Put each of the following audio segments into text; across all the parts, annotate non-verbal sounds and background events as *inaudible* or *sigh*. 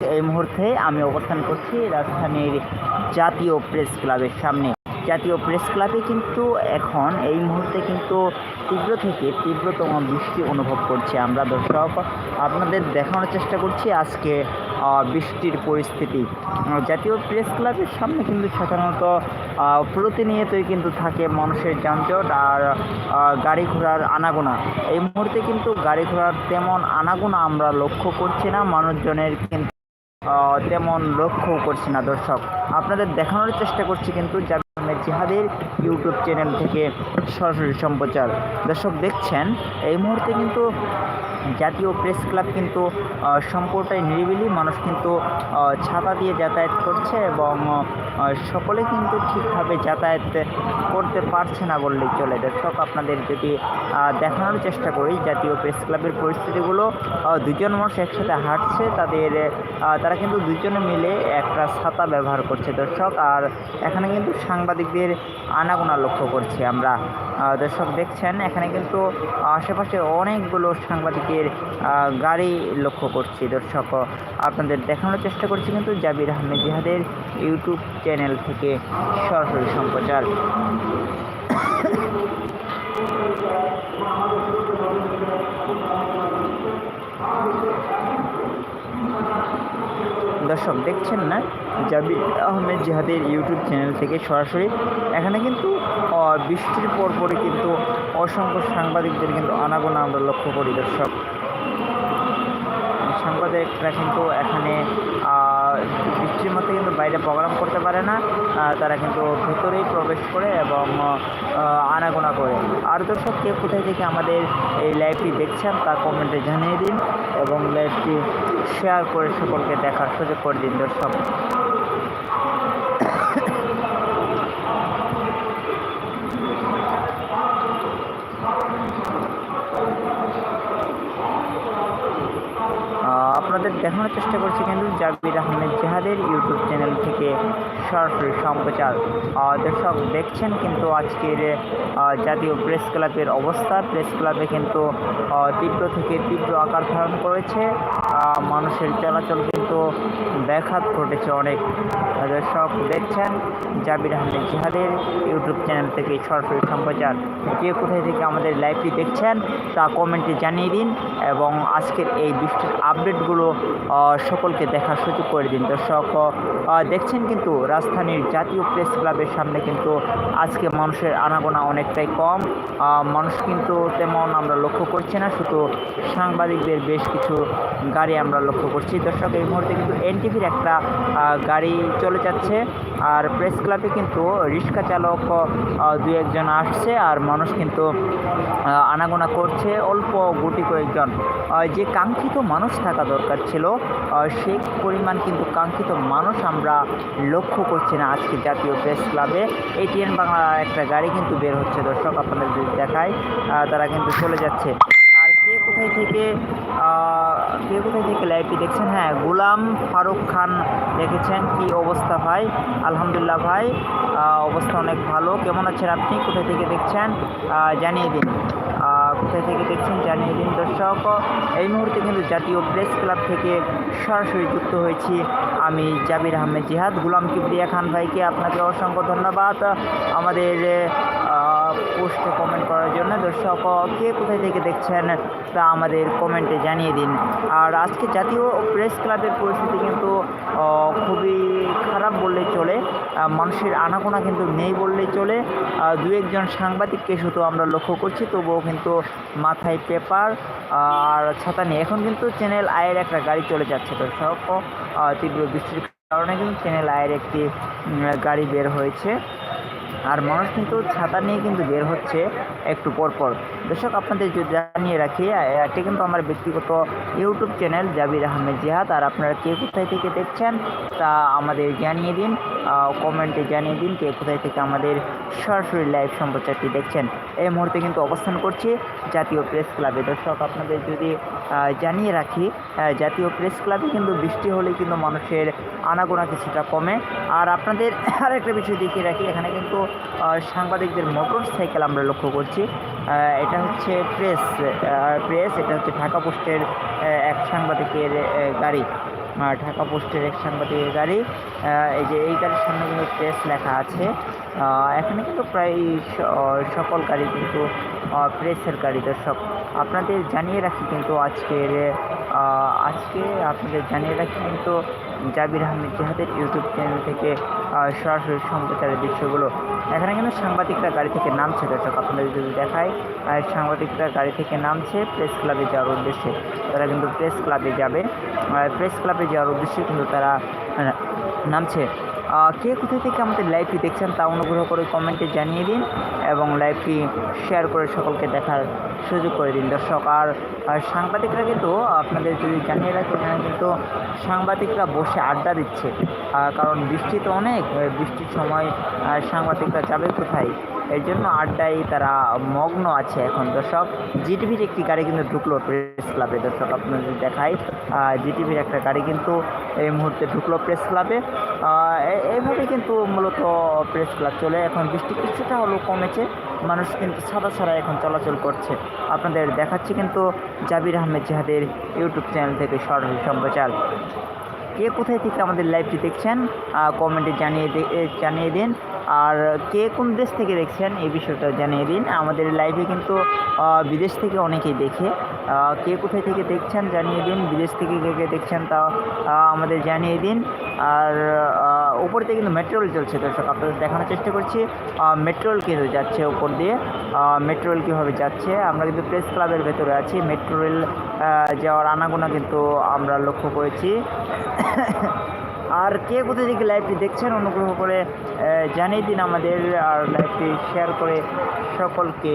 এই মুহূর্তে আমি অবস্থান করছি রাজধানীর জাতীয় প্রেস ক্লাবের সামনে। জাতীয় প্রেস ক্লাবে কিন্তু এখন এই মুহূর্তে কিন্তু তীব্র থেকে তীব্রতম বৃষ্টি অনুভব করছি আমরা। দর্শক, আপনাদের দেখানোর চেষ্টা করছি আজকে বৃষ্টির পরিস্থিতি। জাতীয় প্রেস ক্লাবের সামনে কিন্তু সাধারণত প্রতিনিয়তই কিন্তু থাকে মানুষের যানজট আর গাড়ি ঘোড়ার আনাগোনা। এই মুহূর্তে কিন্তু গাড়ি ঘোড়ার তেমন আনাগোনা আমরা লক্ষ্য করছি না, মানুষজনের কিন্তু তেমন লক্ষ্য করছি না দর্শক। আপনাদের দেখানোর চেষ্টা করছি কিন্তু আহমেদ জিহাদের ইউটিউব চ্যানেল থেকে সরাসরি সম্প্রচার। দর্শক দেখছেন, এই মুহূর্তে কিন্তু জাতীয় প্রেস ক্লাব কিন্তু সম্পূর্ণটাই নিরিবিলি। মানুষ কিন্তু ছাতা দিয়ে যাতায়াত করছে এবং সকলে কিন্তু ঠিকভাবে যাতায়াত করতে পারছে না বললেই চলে। দর্শক, আপনাদের যদি দেখানোর চেষ্টা করি, জাতীয় প্রেস ক্লাবের পরিস্থিতিগুলো দুজন মানুষ একসাথে হাঁটছে, তাদের তারা কিন্তু দুজনে মিলে একটা ছাতা ব্যবহার করছে। দর্শক, আর এখানে কিন্তু সাংবাদিকদের আনাগোনা লক্ষ্য করছি আমরা। দর্শক দেখছেন, এখানে কিন্তু আশেপাশে অনেকগুলো সাংবাদিকের গাড়ি লক্ষ্য করছি। দর্শক, আপনাদের দেখানোর চেষ্টা করছি কিন্তু জাবির আহমেদ জিহাদের ইউটিউব চ্যানেল থেকে সরাসরি সম্প্রচার। দর্শক দেখছেন না, জাবির আহমেদ জিহাদের ইউটিউব চ্যানেল থেকে সরাসরি। এখানে কিন্তু বৃষ্টির পর পরপরই কিন্তু অসংখ্য সাংবাদিকদের কিন্তু আনাগোনা আমরা লক্ষ্য করি, দর্শক। সাংবাদিকরা কিন্তু এখানে বৃষ্টির মধ্যে কিন্তু বাইরে প্রোগ্রাম করতে পারে না তারা কিন্তু ভেতরেই প্রবেশ করে এবং আনাগোনা করে। আর দর্শক, কে কোথায় থেকে আমাদের এই লাইভটি দেখছেন তা কমেন্টে জানিয়ে দিন এবং লাইভটি শেয়ার করে সকলকে দেখার সুযোগ করে দিন দর্শক আহ, আপনাদের দেখানোর চেষ্টা করছি কিন্তু জাবির আহমেদ জেহাদের ইউটিউব চ্যানেল থেকে সরাসরি সম্প্রচার। দর্শক দেখছেন কিন্তু আজকের জাতীয় প্রেস ক্লাবের অবস্থা। প্রেস ক্লাবে কিন্তু তীব্র থেকে তীব্র আকার ধারণ করেছে। মানুষের চলাচল কিন্তু ব্যাঘাত ঘটেছে অনেক। দর্শক দেখছেন জাবির আহমেদ জিহাদের ইউটিউব চ্যানেল থেকে সরাসরি সম্প্রচার যে কোথায় থেকে আমাদের লাইভটি দেখছেন, তা কমেন্টে জানিয়ে দিন এবং আজকের এই বৃষ্টির আপডেটগুলো সকলকে দেখার সুযোগ করে দিন। দর্শক দেখছেন কিন্তু রাজধানীর জাতীয় প্রেস ক্লাবের সামনে কিন্তু আজকে মানুষের আনাগোনা অনেকটাই কম। মানুষ কিন্তু তেমন আমরা লক্ষ্য করছি না, শুধু সাংবাদিকদের বেশ কিছু গাড়ি আমরা লক্ষ্য করছি। দর্শক, এই মুহূর্তে কিন্তু এনটিভির একটা গাড়ি চলে যাচ্ছে। আর প্রেস ক্লাবে কিন্তু রিক্সা চালক দু একজন আসছে আর মানুষ কিন্তু আনাগোনা করছে অল্প গুটি কয়েকজন। যে কাঙ্ক্ষিত মানুষ থাকা দরকার ছিল সেই পরিমাণ কিন্তু কাঙ্ক্ষিত মানুষ আমরা লক্ষ্য করছি না আজকে জাতীয় প্রেস ক্লাবে। এটিএন বাংলা একটা গাড়ি কিন্তু বের হচ্ছে, দর্শক আপনাদের যদি দেখায় তারা কিন্তু চলে যাচ্ছে। আর কে কোথায় থেকে কে কোথায় থেকে লাইভটি দেখছেন। হ্যাঁ গুলাম ফারুক খান দেখেছেন কি অবস্থা ভাই? আলহামদুলিল্লাহ ভাই অবস্থা অনেক ভালো। কেমন আছেন আপনি? কোথায় থেকে দেখছেন? জানিয়ে দিন। কোথায় থেকে দেখছেন? জানিয়ে দিন দর্শক। এই মুহূর্তে কিন্তু জাতীয় প্রেস ক্লাব থেকে সরাসরি যুক্ত হয়েছি আমি জাবির আহমেদ জিহাদ। গুলাম কিবরিয়া খান ভাইকে আপনাকে অসংখ্য ধন্যবাদ। আমাদের পোস্টে কমেন্ট করার জন্য। দর্শক, কে কোথায় থেকে দেখছেন তা আমাদের কমেন্টে জানিয়ে দিন। আর আজকে জাতীয় প্রেস ক্লাবের পরিস্থিতি কিন্তু খুবই খারাপ বললেই চলে। মানুষের আনাগোনা কিন্তু নেই বললেই চলে। দু একজন সাংবাদিককে শুধু আমরা লক্ষ্য করছি, তবুও কিন্তু মাথায় পেপার আর ছাতা নেই। এখন কিন্তু চ্যানেল আয়ের একটা গাড়ি চলে যাচ্ছে দর্শক। তীব্র বৃষ্টির কারণে কিন্তু চ্যানেল আয়ের একটি গাড়ি বের হয়েছে। আর মানুষ কিন্তু ছাতা নিয়ে কিন্তু বের হচ্ছে একটু পর পর। দর্শক, আপনাদের যদি জানিয়ে রাখি, এটি কিন্তু আমার ব্যক্তিগত ইউটিউব চ্যানেল জাবির আহমেদ জিহাদ। আর আপনারা কে কোথায় থেকে দেখছেন তা আমাদের জানিয়ে দিন। কমেন্টে জানিয়ে দিন কে কোথায় থেকে আমাদের সরাসরি লাইভ সম্প্রচারটি দেখছেন। এই মুহূর্তে কিন্তু অবস্থান করছি জাতীয় প্রেস ক্লাবে। দর্শক, আপনাদের যদি জানিয়ে রাখি জাতীয় প্রেস ক্লাবে কিন্তু বৃষ্টি হলে কিন্তু মানুষের আনাগোনা কিছুটা কমে। আর আপনাদের *coughs* আরেকটা বিষয় দেখিয়ে রাখি, এখানে কিন্তু সাংবাদিকদের মোটর সাইকেল আমরা লক্ষ্য করছি। এটা হচ্ছে প্রেস প্রেস, এটা হচ্ছে ঢাকা পোস্টের এক সাংবাদিকের গাড়ি। ঢাকা পোস্টের এক সাংবাদিকের গাড়ি এই যে এই গাড়ির সামনে কিন্তু প্রেস লেখা আছে। এখানে কিন্তু প্রায় সকল গাড়ি কিন্তু প্রেসের গাড়ি দর্শক। আপনাদের জানিয়ে রাখি কিন্তু আজকের আজকে আপনাদের জানিয়ে রাখি কিন্তু জাবির আহমেদ জাহাদের ইউটিউব চ্যানেল থেকে সরাসরি সম্প্রচারের দৃশ্যগুলো। এখানে কিন্তু সাংবাদিকরা গাড়ি থেকে নামছে, দর্শক, আপনাদের যদি দেখায় সাংবাদিকরা গাড়ি থেকে নামছে, প্রেস ক্লাবে যাওয়ার উদ্দেশ্যে। তারা কিন্তু প্রেস ক্লাবে যাবে। প্রেস ক্লাবে যাওয়ার উদ্দেশ্যে কিন্তু তারা নামছে। কে কোথায় থেকে আমাদের লাইভটি দেখছেন তা অনুগ্রহ করে কমেন্টে জানিয়ে দিন এবং লাইভটি শেয়ার করে সকলকে দেখার সুযোগ করে দিন। দর্শক, আর সাংবাদিকরা কিন্তু, আপনাদের যদি জানিয়ে রাখি, এখানে কিন্তু সাংবাদিকরা বসে আড্ডা দিচ্ছে। কারণ বৃষ্টি তো অনেক, বৃষ্টির সময় সাংবাদিকরা যাবে কোথায়? এই জন্য আড্ডায় তারা মগ্ন আছে এখন। দর্শক জিটিভির একটি গাড়ি কিন্তু ঢুকলো প্রেস ক্লাবে দর্শক, আপনাদের দেখাই জিটিভির একটা গাড়ি কিন্তু এই মুহূর্তে ঢুকলো প্রেস ক্লাবে এইভাবে কিন্তু মূলত প্রেস ক্লাব চলে। এখন বৃষ্টি কিছুটা হলেও কমেছে। মানুষ কিন্তু সাদা ছাড়া এখন চলাচল করছে। আপনাদের দেখাচ্ছি কিন্তু জাবির আহমেদ জাহাদের ইউটিউব চ্যানেল থেকে সরাসরি সম্প্রচার। কে কোথায় থেকে আমাদের লাইভটি দেখছেন কমেন্টে জানিয়ে জানিয়ে দিন। আর কে কোন দেশ থেকে দেখছেন এই বিষয়টা জানিয়ে দিন। আমাদের লাইভে কিন্তু বিদেশ থেকে অনেকেই দেখে। কে কোথায় থেকে দেখছেন জানিয়ে দিন। বিদেশ থেকে কে কে দেখছেন তা আমাদের জানিয়ে দিন। আর উপর থেকে কিন্তু মেট্রোল রেল চলছে দর্শক। আপনাদের দেখানোর চেষ্টা করছি মেট্রোল রেল কিন্তু যাচ্ছে উপর দিয়ে। মেট্রো রেল কীভাবে যাচ্ছে? আমরা কিন্তু প্রেস ক্লাবের ভেতরে আছি। মেট্রো রেল যাওয়ার আনাগোনা কিন্তু আমরা লক্ষ্য করেছি। আর কে কোথায় থেকে লাইভটি দেখছেন অনুগ্রহ করে জানিয়ে দিন আমাদের, আর লাইভটি শেয়ার করে সকলকে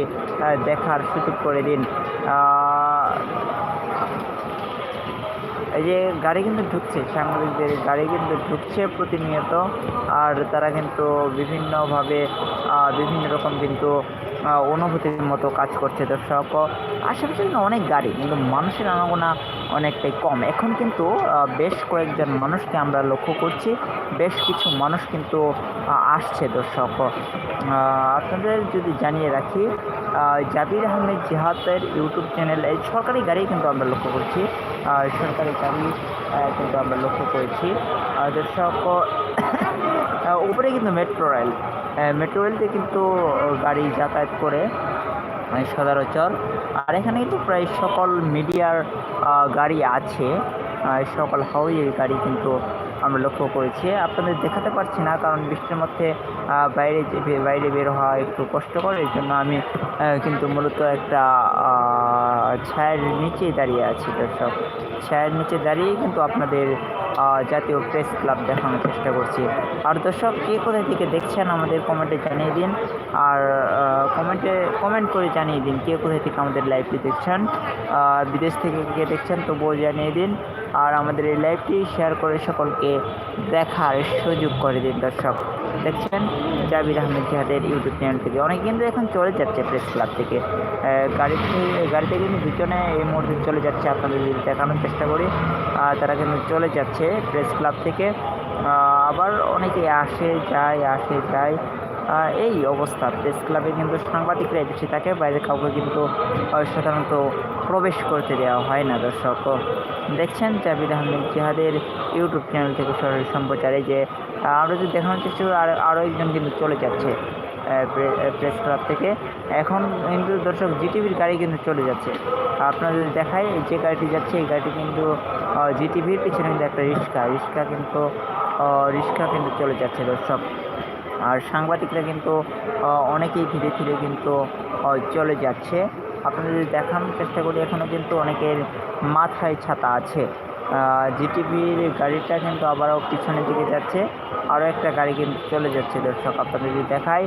দেখার সুযোগ করে দিন। এই যে গাড়ি কিন্তু ঢুকছে, সাংবাদিকদের গাড়ি কিন্তু ঢুকছে প্রতিনিয়ত, আর তারা কিন্তু বিভিন্নভাবে বিভিন্ন রকম কিন্তু অনুভূতির মতো কাজ করছে দর্শক। আশেপাশে কিন্তু অনেক গাড়ি, কিন্তু মানুষের আনাগোনা অনেকটাই কম। এখন কিন্তু বেশ কয়েকজন মানুষকে আমরা লক্ষ্য করছি, বেশ কিছু মানুষ কিন্তু আসছে দর্শক। আপনাদের যদি জানিয়ে রাখি জাবির আহমেদ জিহাদের ইউটিউব চ্যানেল, এই সরকারি গাড়ি কিন্তু আমরা লক্ষ্য করছি। সরকারি গাড়ি কিন্তু আমরা লক্ষ্য করেছি। দর্শক উপরে কিন্তু মেট্রো রেল। মেট্রো রেলতে কিন্তু গাড়ি যাতায়াত করে মানে সচরাচর আর এখানে কিন্তু প্রায় সকল মিডিয়ার গাড়ি আছে। সকল হাউজের গাড়ি কিন্তু আমরা লক্ষ্য করেছি। আপনাদের দেখাতে পারছি না, কারণ বৃষ্টির মধ্যে বাইরে বাইরে বের হওয়া একটু কষ্টকর এই জন্য আমি কিন্তু মূলত একটা ছায়ের নিচেই দাঁড়িয়ে আছি, দর্শক। ছায়ের নিচে দাঁড়িয়েই কিন্তু আপনাদের জাতীয় প্রেস ক্লাব দেখানোর চেষ্টা করছি। আর দর্শক, কে কোথায় থেকে দেখছেন আমাদের কমেন্টে জানিয়ে দিন। আর কমেন্টে কমেন্ট করে জানিয়ে দিন কে কোথায় থেকে আমাদের লাইভটি দেখছেন। বিদেশ থেকে কে দেখছেন তবুও জানিয়ে দিন। আর আমাদের এই লাইভটি শেয়ার করে সকলকে দেখার সুযোগ করে দিন দর্শক। দেখছেন? জাবির আহমেদ জিহাদের ইউটিউব চ্যানেল থেকে। অনেকে কিন্তু এখন চলে যাচ্ছে প্রেস ক্লাব থেকে। আহ, গাড়ি থেকে গাড়িতে কিন্তু দুজনে এই মুহূর্তে চলে যাচ্ছে আপনাদের দেখানোর চেষ্টা করি। তারা কিন্তু চলে যাচ্ছে প্রেস ক্লাব থেকে। আবার অনেকে আসে যায় আসে যায়। এই অবস্থা। প্রেস ক্লাবে কিন্তু সাংবাদিকরাই বেশি থাকে। বাইরে কাউকে কিন্তু সাধারণত প্রবেশ করতে দেওয়া হয় না, দর্শক। দেখছেন জাবির আহমেদ জিহাদের ইউটিউব চ্যানেল থেকে সরাসরি সম্প্রচারে যে আমরা যদি দেখানোর চেষ্টা করি, আর আরও একজন কিন্তু চলে যাচ্ছে প্রেস ক্লাব থেকে। এখন কিন্তু দর্শক জিটিভির গাড়ি কিন্তু চলে যাচ্ছে। আপনারা যদি দেখায় যে গাড়িটি যাচ্ছে, এই গাড়িটি কিন্তু জিটিভির পিছনে কিন্তু একটা রিক্সা। রিক্সা কিন্তু রিক্সা কিন্তু চলে যাচ্ছে দর্শক। আর সাংবাদিকরা কিন্তু অনেকেই ধীরে ধীরে কিন্তু চলে যাচ্ছে। আপনাদের দেখানোর চেষ্টা করি। এখনও কিন্তু অনেকের মাথায় ছাতা আছে। জিটিভির গাড়িটা কিন্তু আবারও পিছনের দিকে যাচ্ছে। আরও একটা গাড়ি কিন্তু চলে যাচ্ছে দর্শক, আপনাদের যদি দেখায়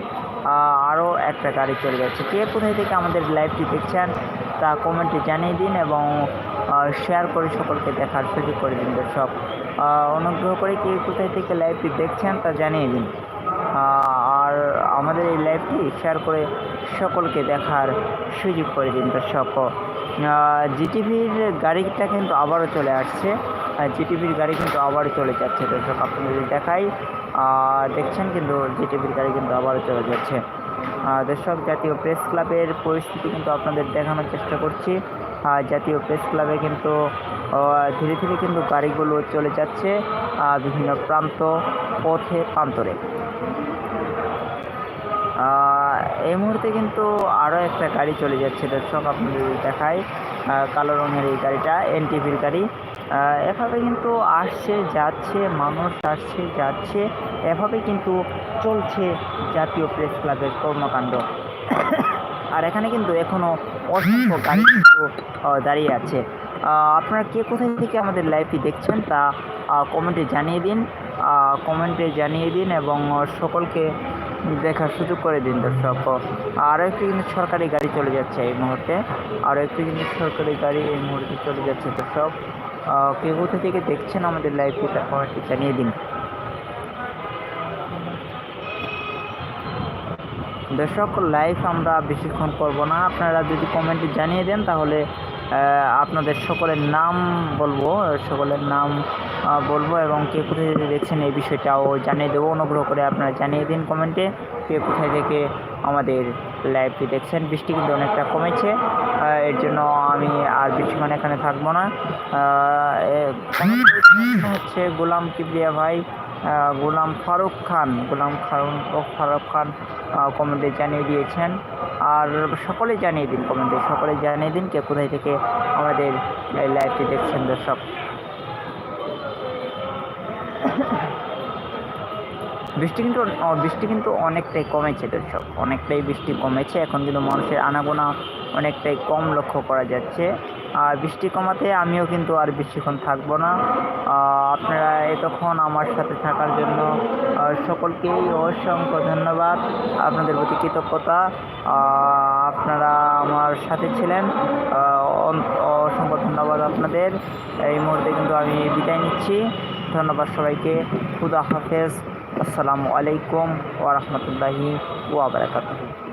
আরও একটা গাড়ি চলে যাচ্ছে। কে কোথায় থেকে আমাদের লাইভটি দেখছেন, তা কমেন্টে জানিয়ে দিন এবং শেয়ার করে সকলকে দেখার সুযোগ করে দিন দর্শক। অনুগ্রহ করে কে কোথায় থেকে লাইভটি দেখছেন তা জানিয়ে দিন। আমাদের এই লাইভটি শেয়ার করে সকলকে দেখার সুযোগ করে দিন দর্শক। জিটিভির গাড়িটা কিন্তু আবারও চলে আসছে। জিটিভির গাড়ি কিন্তু আবারও চলে যাচ্ছে দর্শক, আপনাদের দেখাই দেখছেন কিন্তু জিটিভির গাড়ি কিন্তু আবারও চলে যাচ্ছে। দর্শক, জাতীয় প্রেস ক্লাবের পরিস্থিতি কিন্তু আপনাদের দেখানোর চেষ্টা করছি। জাতীয় প্রেস ক্লাবে কিন্তু ধীরে ধীরে কিন্তু গাড়িগুলো চলে যাচ্ছে বিভিন্ন প্রান্ত, পথে, প্রান্তরে। এই মুহূর্তে কিন্তু আরও একটা গাড়ি চলে যাচ্ছে, দর্শক আপনাদের দেখায় কালো রঙের এই গাড়িটা এনটিভির গাড়ি। এভাবে কিন্তু আসছে, যাচ্ছে, মানুষ আসছে, যাচ্ছে। এভাবে কিন্তু চলছে জাতীয় প্রেস ক্লাবের কর্মকাণ্ড। আর এখানে কিন্তু এখনও অসংখ্য গাড়ি কিন্তু দাঁড়িয়ে আছে। আপনারা কে কোথায় থেকে আমাদের লাইভটি দেখছেন তা কমেন্টে জানিয়ে দিন। কমেন্টে জানিয়ে দিন এবং সকলকে দেখার সুযোগ করে দিন দর্শক। আরও একটি কিন্তু সরকারি গাড়ি চলে যাচ্ছে এই মুহূর্তে। আরও একটি কিন্তু সরকারি গাড়ি এই মুহূর্তে চলে যাচ্ছে দর্শক। কেউ কোথা থেকে দেখছেন আমাদের লাইভটি তার কমেন্টে জানিয়ে দিন। দর্শক লাইভ আমরা বেশিক্ষণ করব না। আপনারা যদি কমেন্টে জানিয়ে দেন তাহলে আপনাদের সকলের নাম বলব। সকলের নাম বলব এবং কে কোথায় থেকে দেখছেন এই বিষয়টাও জানিয়ে দেবো। অনুগ্রহ করে আপনারা জানিয়ে দিন কমেন্টে কে কোথায় থেকে আমাদের লাইভটি দেখছেন। বৃষ্টি কিন্তু অনেকটা কমেছে। এর জন্য আমি আর বেশিক্ষণ এখানে থাকব না। হচ্ছে গোলাম কিবরিয়া ভাই গোলাম ফারুক খান, গোলাম ও ফারুক খান কমেন্টে জানিয়ে দিয়েছেন। আর সকলে জানিয়ে দিন কমেন্টে সকলে জানিয়ে দিন কে কোথায় থেকে আমাদের লাইভটি দেখছেন দর্শক। বৃষ্টি কিন্তু বৃষ্টি কিন্তু অনেকটাই কমেছে দর্শক অনেকটাই বৃষ্টি কমেছে। এখন কিন্তু মানুষের আনাগোনা অনেকটাই কম লক্ষ্য করা যাচ্ছে। আর বৃষ্টি কমাতে আমিও কিন্তু আর বেশিক্ষণ থাকব না। আপনারা এতক্ষণ আমার সাথে থাকার জন্য সকলকেই অসংখ্য ধন্যবাদ। আপনাদের প্রতি কৃতজ্ঞতা। আপনারা আমার সাথে ছিলেন। অসংখ্য ধন্যবাদ আপনাদের। এই মুহূর্তে কিন্তু আমি বিদায় নিচ্ছি। ধন্যবাদ সবাইকে। খুদা হাফেজ। আসসালামু আলাইকুম ওয়া বারাকাতুহু।